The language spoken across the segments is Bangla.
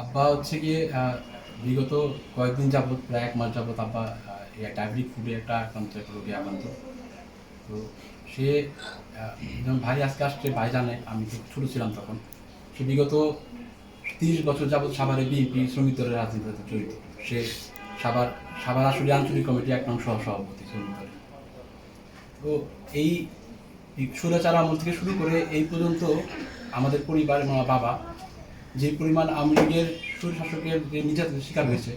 আব্বা হচ্ছে গিয়ে বিগত কয়েকদিন যাবত প্রায় এক মাস যাবত আব্বা ডায়াবেটিক ফুডে একটা আক্রান্ত রোগে আক্রান্ত। তো সে ভাই আজকে আসছে, ভাই জানে, আমি ছোটো ছিলাম তখন। সে বিগত তিরিশ বছর যাবত সাভারে বিএনপি শ্রমিক দলের রাজনীতিতে জড়িত। সে সাভার সাভার আসলে আঞ্চলিক কমিটি এক সহ সভাপতি তো এই সুরাচার আমল থেকে শুরু করে এই পর্যন্ত আমাদের পরিবার এবং বাবা যে পরিমাণ আওয়ামী লীগের সুর শাসকের যে নির্যাতনের শিকার হয়েছে,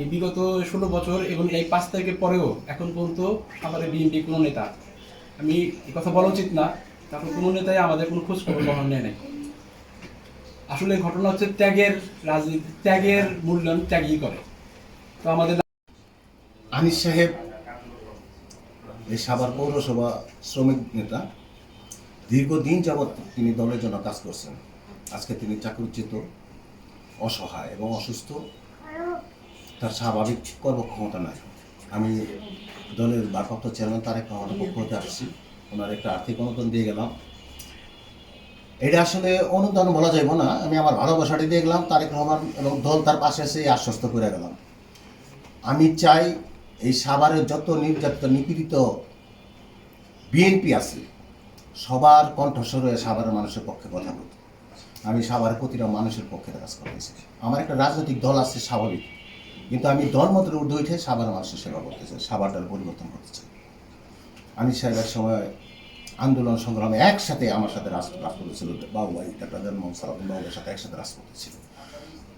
এই বিগত ষোলো বছর এবং এই পাঁচ তারিখের পরেও এখন পর্যন্ত আমাদের বিএনপি কোনো নেতা, আমি এই কথা বলা উচিত না, তারপর কোনো নেতাই আমাদের কোনো খোঁজ খবর গ্রহণ নেয় নাই। আসলে ঘটনা হচ্ছে ত্যাগের রাজনীতি, ত্যাগের মূল্যায়ন ত্যাগই করে। তো আমাদের আনিস সাহেব, এই সাভার পৌরসভা শ্রমিক নেতা, দীর্ঘদিন যাবৎ তিনি দলের জন্য কাজ করছেন। আজকে তিনি চাকরিচ্যুত, অসহায় এবং অসুস্থ। তার স্বাভাবিক কর্মক্ষমতা নাই। আমি দলের ভারপ্রাপ্ত চেয়ারম্যান তারেক রহমানের পক্ষ হতে আসছি। ওনার একটা আর্থিক অনুদান দিয়ে গেলাম। এটা আসলে অনুদান বলা যাইব না। আমি আমার ভালোবাসাটি দিয়ে গেলাম, তারেক রহমান এবং দল তার পাশে এসে আশ্বস্ত করে গেলাম। আমি চাই এই সাভারের যত নির্যাতিত নিপীড়িত বিএনপি আছে, সবার কণ্ঠস্বর হয়ে সাভারের মানুষের পক্ষে কথা বলতে আমি সাভারের প্রতিটা মানুষের পক্ষে কাজ করতেছি আমার একটা রাজনৈতিক দল আছে, স্বাভাবিক। কিন্তু আমি দল মতের ঊর্ধ্বে উঠে সাভারের মানুষের সেবা করতে চাই সাভারটার পরিবর্তন করতে চাই। আমি সাহেবের সময় আন্দোলন সংগ্রামে একসাথে আমার সাথে রাজ রাজপথে ছিল বাবু ভাই ডাক্তার জন্মোহন সালাম সাথে একসাথে রাজপথে ছিল।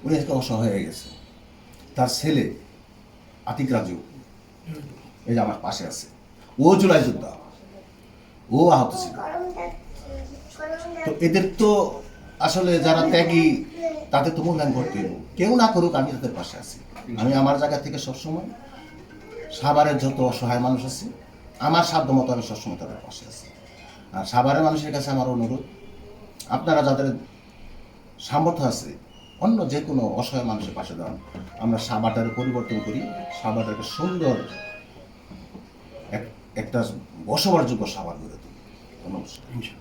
উনি আজকে অসহায় হয়ে গেছে। তার ছেলে আতিক রাজু এই যে আমার পাশে আছে। ও জুলাই যোদ্ধা। ও আহত ছিল। তো এদের তো আসলে যারা ত্যাগী, তাদের তো মূল্যায়ন করতে হবে। কেউ না করুক, আমি তাদের পাশে আছি। আমি আমার জায়গা থেকে সবসময় সাভারের যত অসহায় মানুষ আছে, আমার সাধ্য মতো আমি সবসময় তাদের পাশে আছি। আর সাভারের মানুষের কাছে আমার অনুরোধ, আপনারা যাদের সামর্থ্য আছে অন্য যে কোনো অসহায় মানুষের পাশে দাঁড়ান। আমরা সাবাটার পরিবর্তন করি সাবাটাকে সুন্দর এক- একটা বসবাসযোগ্য সাবার গড়ে তুলি। নমস্কার